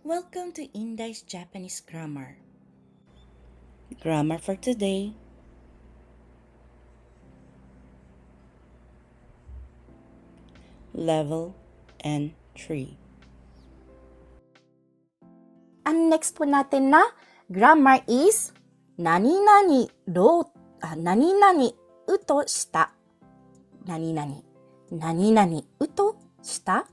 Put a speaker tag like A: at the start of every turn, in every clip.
A: Welcome to Indai's Japanese Grammar. Grammar for today. Level N3.
B: Ang next po natin na grammar is nani nani ro ah, nani nani uto shita. Nani nani. Nani nani uto shita.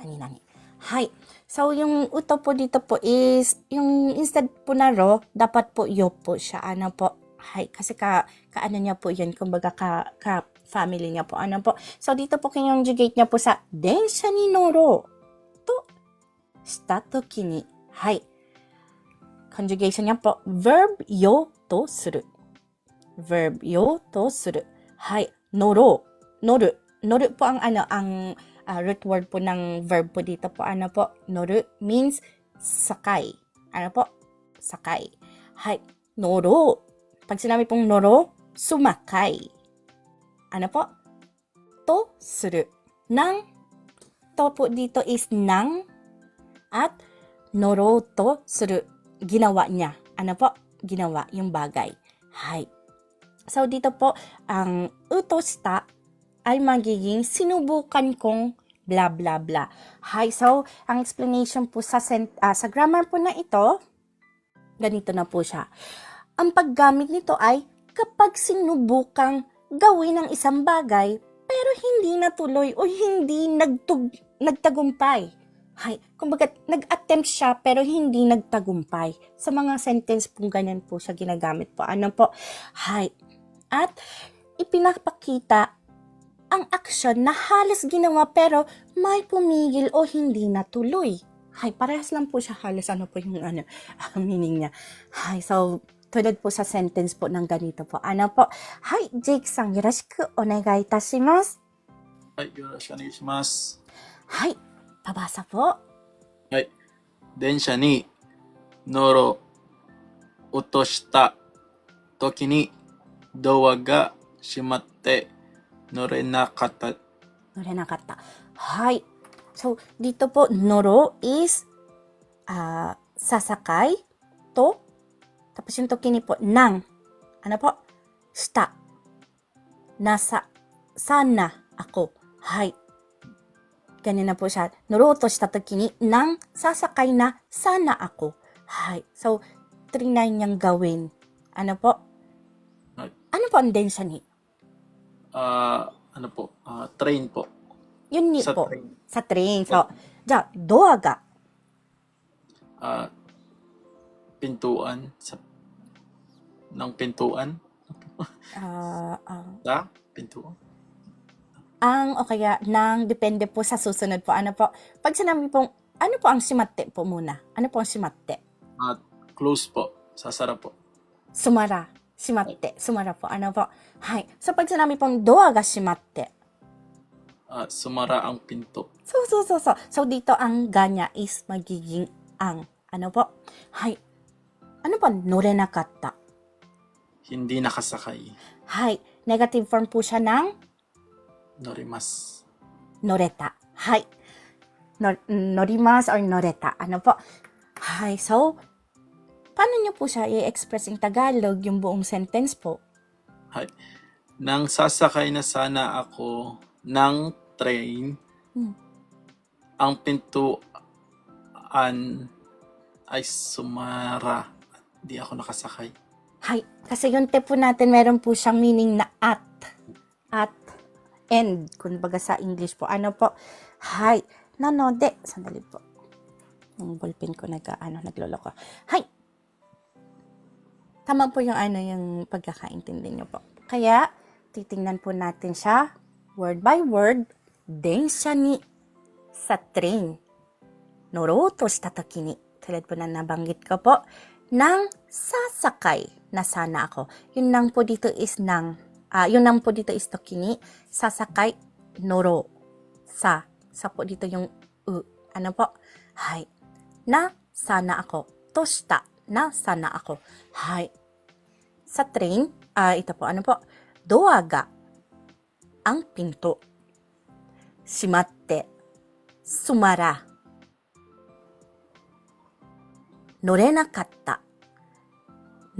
B: Nani nani. はい So, yung uto po dito po is, yung instead po na raw, dapat po yo po siya. Ano po? Hi, kasi ka, ka ano niya po yun, kumbaga ka, ka family niya po. Ano po? So, dito po kinonjugate niya po sa, densha ni noro to, shita toki ni. Hi. Conjugation niya po, verb yo to suru. Verb yo to suru. Hi. Noro. Noru. Noru po ang ano, ang uh, root word po ng verb po dito po. Ano po? Noru means sakay. Ano po? Sakay. Hay, noro. Pag sinabi pong noro, sumakay. Ano po? To suru. Nang. To po dito is nang. At noro to suru. Ginawa niya. Ano po? Ginawa yung bagay. Hay. So dito po, ang utos ta ay magiging sinubukan kong blah blah blah. Hay. So ang explanation po sa sent- ah, sa grammar po na ito ganito na po siya. Ang paggamit nito ay kapag sinubukang gawin ang isang bagay pero hindi natuloy o hindi nagtug nagtagumpay. Hay, kumbaga nag-attempt siya pero hindi nagtagumpay. Sa mga sentence po ganyan po siya ginagamit po. Ano po? Hay. At ipinapakita ang aksyon na halos ginawa pero may pumigil o hindi natuloy. Hay, parehas lang po siya halos ano po yung ano, uh, meaning niya. Hay, so tulad po sa sentence po ng ganito po. Ano po? Hay, Jake san, yoroshiku onegai itashimasu.
C: Hay, yoroshiku onegai shimasu.
B: Hay, pabasa po.
C: Hay, densha ni noro otoshita toki ni dowa ga shimatte た時にドアが閉まって乗れなかった。
B: Nore nakata. Hay. So, dito po, noro is ah, sasakay to. Tapos yung tokini po, nang. Ano po? Sta. Nasa. Sana ako. Hay. Ganyan na po siya. Noro to shita toki ni nang sasakay na sana ako. Hay. So, trinay niyang gawin. Ano po?
C: Hay.
B: Ano po ang densya ni?
C: あーano po, ah, train po.
B: Yun ni
C: Sa
B: po.
C: train.
B: Sa train. So, じゃあ、ドアが
C: Ah, pintuan sa ng pintuan
B: ah, ah,
C: sa pintuan.
B: ang o kaya nang depende po sa susunod po. Ano po? Pag sinabi pong, ano po ang simatte po muna? Ano po ang simatte?
C: At close po, sasara po.
B: Sumara. Simatte. Sumara po. Ano po? Hay. So, pag sinabi pong doa ga simatte.
C: Ah, sumara ang pinto.
B: So, so, so, so. So, dito ang ganya is magiging ang. Ano po? Hay. Ano po? Nore nakata.
C: Hindi nakasakay.
B: Hay. Negative form po siya ng
C: Norimas.
B: noreta. Hay. Nor norimas or noreta. Ano po? Hay. So, paano niyo po siya i-express in Tagalog yung buong sentence po?
C: Hay. Nang sasakay na sana ako ng train,
B: Hmm.
C: ang pintuan ay sumara. Di ako nakasakay.
B: Hay. Kasi yung te po natin, meron po siyang meaning na at. At end. Kung baga sa English po. Ano po? Hay. Nanode. Sandali po. Yung ballpen ko nag, ano, nagloloko. Hay. Tama po yung ano, yung pagkakaintindi niyo po. Kaya, titingnan po natin siya word by word. Densya ni sa train. Noro to shita toki ni. Tulad po na nabanggit ko po nang sasakay na sana ako. Yun nang po dito is nang, ah yun nang po dito is tokini, sasakay, noro, sa. Sa po dito yung u. Ano po? Hay. Na sana ako. To shita. Na sana ako. Hay. Sa train, ah ito po, ano po? Doa ga. Ang pinto. Shimatte. Sumara. norenakatta.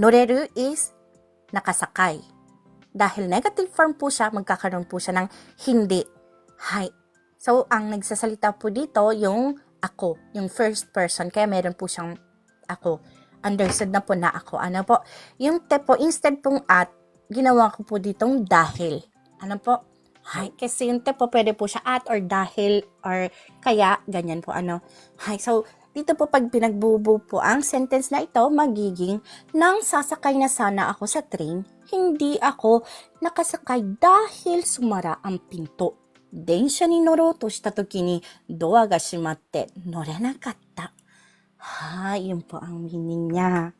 B: Noreru is nakasakay. Dahil negative form po siya, magkakaroon po siya ng hindi. Hay. So, ang nagsasalita po dito, yung ako, yung first person. Kaya meron po siyang ako. Understood na po na ako. Ano po? Yung te po, instead pong at, ginawa ko po ditong dahil. Ano po? Hi, kasi yung te po, pwede po siya at or dahil or kaya, ganyan po ano. Hi, so dito po pag pinagbubo po ang sentence na ito, magiging, nang sasakay na sana ako sa train, hindi ako nakasakay dahil sumara ang pinto. Den Densha ni noro to shita toki ni doa ga shimatte norena katta. Ha, yun po ang meaning niya.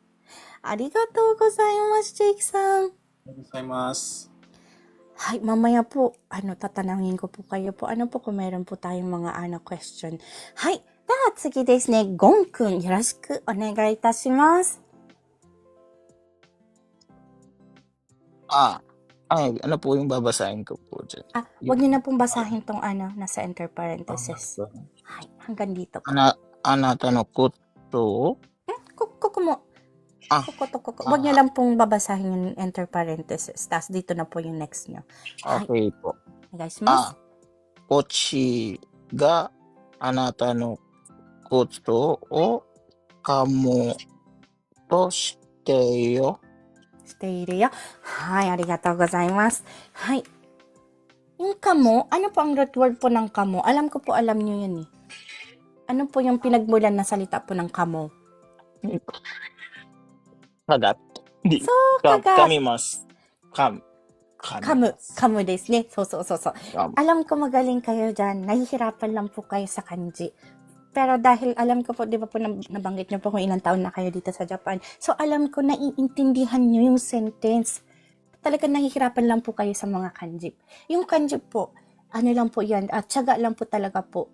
B: Arigatou gozaimasu, Jake-san.
C: Gozaimasu.
B: Mamaya po, ano, tatanangin ko po kayo po. Ano po kung meron po tayong mga ano, question. Hay, dahat, sige desu ne, Gon-kun, yoroshiku onegai itashimasu.
D: Ah, ano po yung babasahin ko po dyan?
B: Ah, wag niyo na pong basahin tong ano, nasa ah, enter parenthesis. Ay, hanggang dito po.
D: Ana, ana tanokut kuto,
B: Kuko kuko mo.
D: Ah.
B: Kuko to kuko. Wag niyo lang pong babasahin yung enter parenthesis. Tapos dito na po yung next niyo.
D: okay po.
B: Guys, mas.
D: Ah, kochi ga anata no kuto o kamo to shite yo.
B: しているよ。はい、ありがとうございます。はい。Yung kamo, ano po ang root word po ng kamo? Alam ko po, alam nyo yun eh. Ano po yung pinagmulan na salita po ng kamo?
D: Kagat. Di,
B: So,
D: ka,
B: kagat.
D: kami mas, kam.
B: Kamu. Kamu desu ne. So, so, so, so.
D: Kam.
B: Alam ko magaling kayo dyan. Nahihirapan lang po kayo sa kanji. Pero dahil alam ko po, di ba po nab- nabanggit niyo po kung ilang taon na kayo dito sa Japan. So alam ko, naiintindihan niyo yung sentence. Talaga nahihirapan lang po kayo sa mga kanji. Yung kanji po, ano lang po yan, at tiyaga lang po talaga po.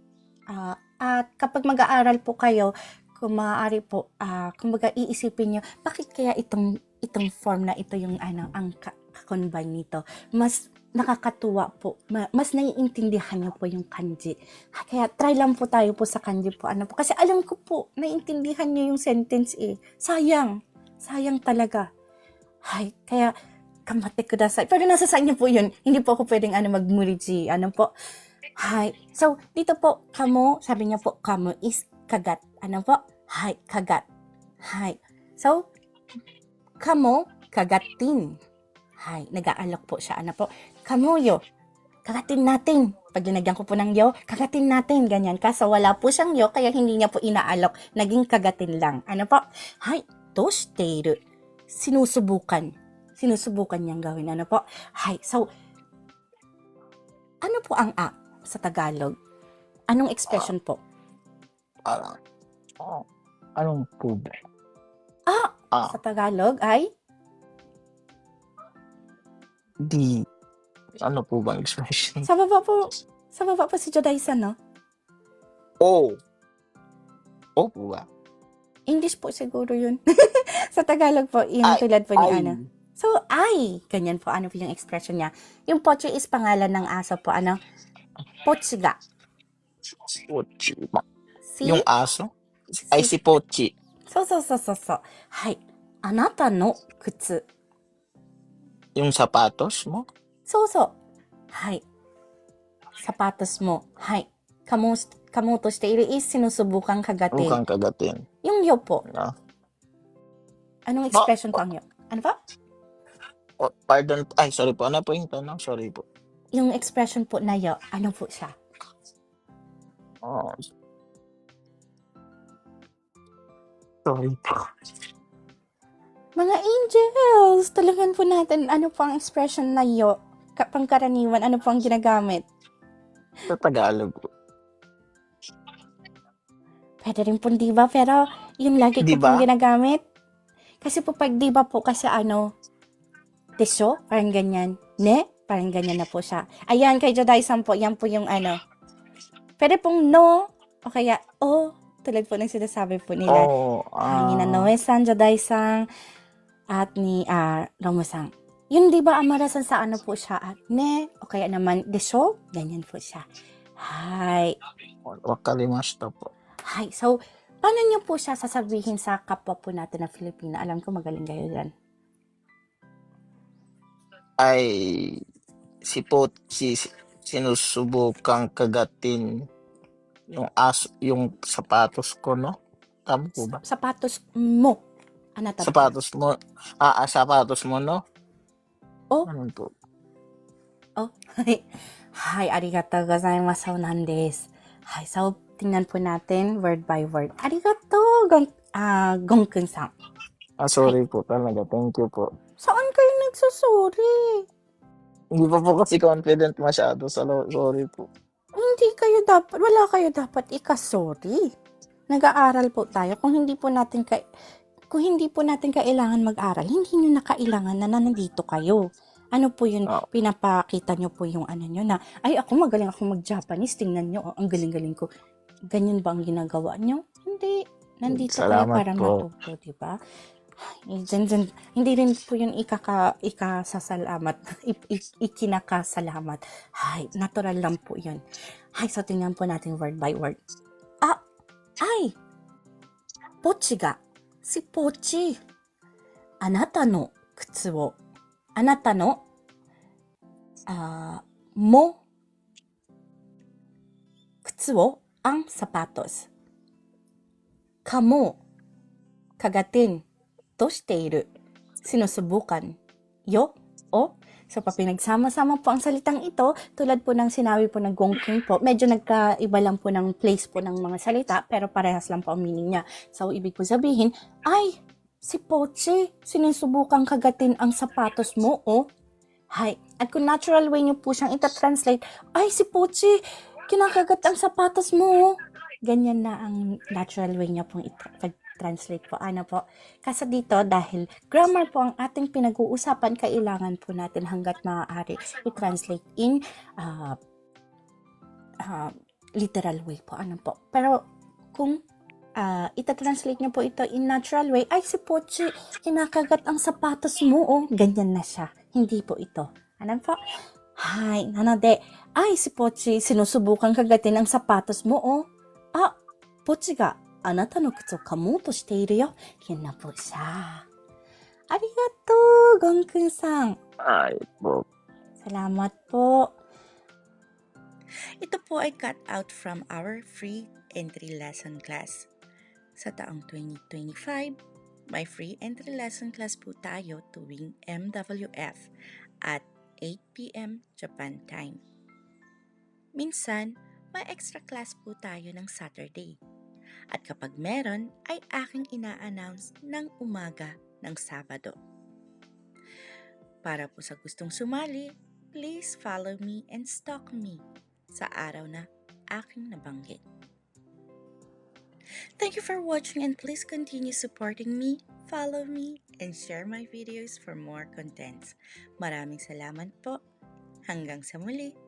B: Ah, at kapag mag-aaral po kayo, kung maaari po, ah, kumbaga iisipin niyo, bakit kaya itong itong form na ito yung ano, ang ka- kakonban nito? Mas nakakatuwa po. Ma- mas naiintindihan niyo po yung kanji. Kaya try lang po tayo po sa kanji po. Ano po? Kasi alam ko po, naiintindihan niyo yung sentence eh. Sayang. Sayang talaga. Ay, kaya kamate kudasai. Pero nasa sa inyo po yun. Hindi po ako pwedeng ano, magmuriji. Ano po? Hay. So, dito po, kamo, sabi niya po, kamo is kagat. Ano po? Hay, kagat. Hay. So, kamo, kagatin. Hay, nag-aalok po siya. Ano po? Kamuyo, kagatin natin. Pag linagyan ko po ng yo, kagatin natin. Ganyan. Kaso wala po siyang yo, kaya hindi niya po inaalok. Naging kagatin lang. Ano po? Hay, to shiteiru. Sinusubukan. Sinusubukan niyang gawin. Ano po? Hay, so, ano po ang a sa Tagalog? Anong expression po?
D: Parang, oh, anong po ba?
B: Ah,
D: Ah,
B: sa Tagalog ay
D: di, ano po bang expression?
B: sa baba po. Sa baba po si Jodaisan, no?
D: Oh. Oh po ba?
B: English po siguro yun. sa Tagalog po, yung
D: Ay,
B: tulad po ni
D: Ay,
B: ano. So, ay, ganyan po, ano po yung expression niya. Yung pochi is pangalan ng aso po, ano? Pochiga.
D: Pochi. Ma-
B: Si?
D: Yung aso? Ay, si Pochi.
B: そうそうそうそうそう。はい。あなたの靴。
D: Yung sapatos mo?
B: そうそう。はい。sapatos mo. はい。かもし、かもうとしている is sinusubukan kagatin.
D: Mukhang kagatin.
B: Yung yo po.
D: Na?
B: Anong expression po ang yo? Ano pa?
D: Oh, pardon. Ay, sorry po. Ano po yung tanong? Sorry po.
B: Yung expression po na yo, ano po siya?
D: Oh. Sorry po.
B: Mga angels! Talagan po natin ano po ang expression na yo. Ka- pangkaraniwan, ano po ang ginagamit?
D: Sa Tagalog po.
B: Pwede rin po di ba? Pero yung lagi ko
D: Diba?
B: pong ginagamit. Kasi po pag di ba po kasi ano, desyo, parang ganyan. Ne? Parang ganyan na po siya. Ayan, kay Jodai-san po, yan po yung ano. Pwede pong no, o kaya o, tulad po ng sinasabi po nila.
D: Oh,
B: Ah, ni
D: ah,
B: Nanoe-san, Jodai-san, at ni ah, Romo-san. Yun di ba amarasan sa ano po siya at ne, o kaya naman desyo, ganyan po siya. Hi.
D: wakalimashita po.
B: はい。So, paano niyo po siya sasabihin sa kapwa po natin na Filipina? Alam ko magaling kayo dyan.
D: Ay, si Pot si sinusubukang kagatin yung as yung sapatos ko no? Tama po ba?
B: Sapatos mo. Ah, Anata
D: sapatos mo. Ah, ah sapatos mo no?
B: Oh.
D: Ano po?
B: Oh. Hi hi arigatou gozaimasu nan desu hi so tingnan po natin word by word. Arigatou gong ah uh, gongkun san
D: ah sorry hi. po talaga. Thank you po.
B: Saan kayo nagsusuri?
D: Hindi pa po kasi confident masyado. So, sorry po.
B: Hindi kayo dapat, wala kayo dapat ikasorry. Nag-aaral po tayo. Kung hindi po natin ka, kung hindi po natin kailangan mag-aral, hindi nyo na kailangan na nandito kayo. Ano po yun,
D: Oo.
B: pinapakita nyo po yung ano nyo na, ay ako magaling ako mag-Japanese, tingnan nyo, oh, ang galing-galing ko. Ganyan ba ang ginagawa nyo? Hindi. Nandito kayo
D: Salamat
B: para
D: po.
B: matuto, di ba? Dyan, dyan. Hindi rin po yun ikaka, ikasasalamat, I, I, ikinakasalamat. Ay, natural lang po yun. Ay, so tingnan po natin word by word. Ah, ay! Pochi ga, si Pochi. Anata no kutsu wo, anata no, ah, mo, kutsu wo ang sapatos. Kamo, kagatin to している, sinusubukan, yo, o, So, pag pinagsama-sama po ang salitang ito, tulad po ng sinabi po ng Gongking po, medyo nagkaiba lang po ng place po ng mga salita, pero parehas lang po ang meaning niya. So, ibig po sabihin, ay, si Pochi, sinusubukan kagatin ang sapatos mo, oh. Hay. At kung natural way niyo po siyang ita-translate, ay, si Pochi, kinakagat ang sapatos mo, oh. Ganyan na ang natural way niya pong i-translate po. Ano po? Kasi dito, dahil grammar po ang ating pinag-uusapan, kailangan po natin hanggat maaari i-translate in uh, uh, literal way po. Ano po? Pero kung uh, ita-translate niyo po ito in natural way, ay si Pochi, kinakagat ang sapatos mo, oh. Ganyan na siya. Hindi po ito. Ano po? Hay, nanade, ay si Pochi, sinusubukan kagatin ang sapatos mo, oh. Ah, Pochi ga あなたの靴を噛もうとしているよ。Yan na po siya. ありがとう、ゴンくんさん。
D: Ay, po.
B: Salamat po.
A: Ito po ay cut out from our free entry lesson class. Sa taong 2025, may free entry lesson class po tayo tuwing MWF at 8pm Japan time. Minsan, may extra class po tayo ng Saturday. at kapag meron, ay aking ina-announce ng umaga ng Sabado. Para po sa gustong sumali, please follow me and stalk me sa araw na aking nabanggit. Thank you for watching and please continue supporting me, follow me, and share my videos for more contents. Maraming salamat po. Hanggang sa muli.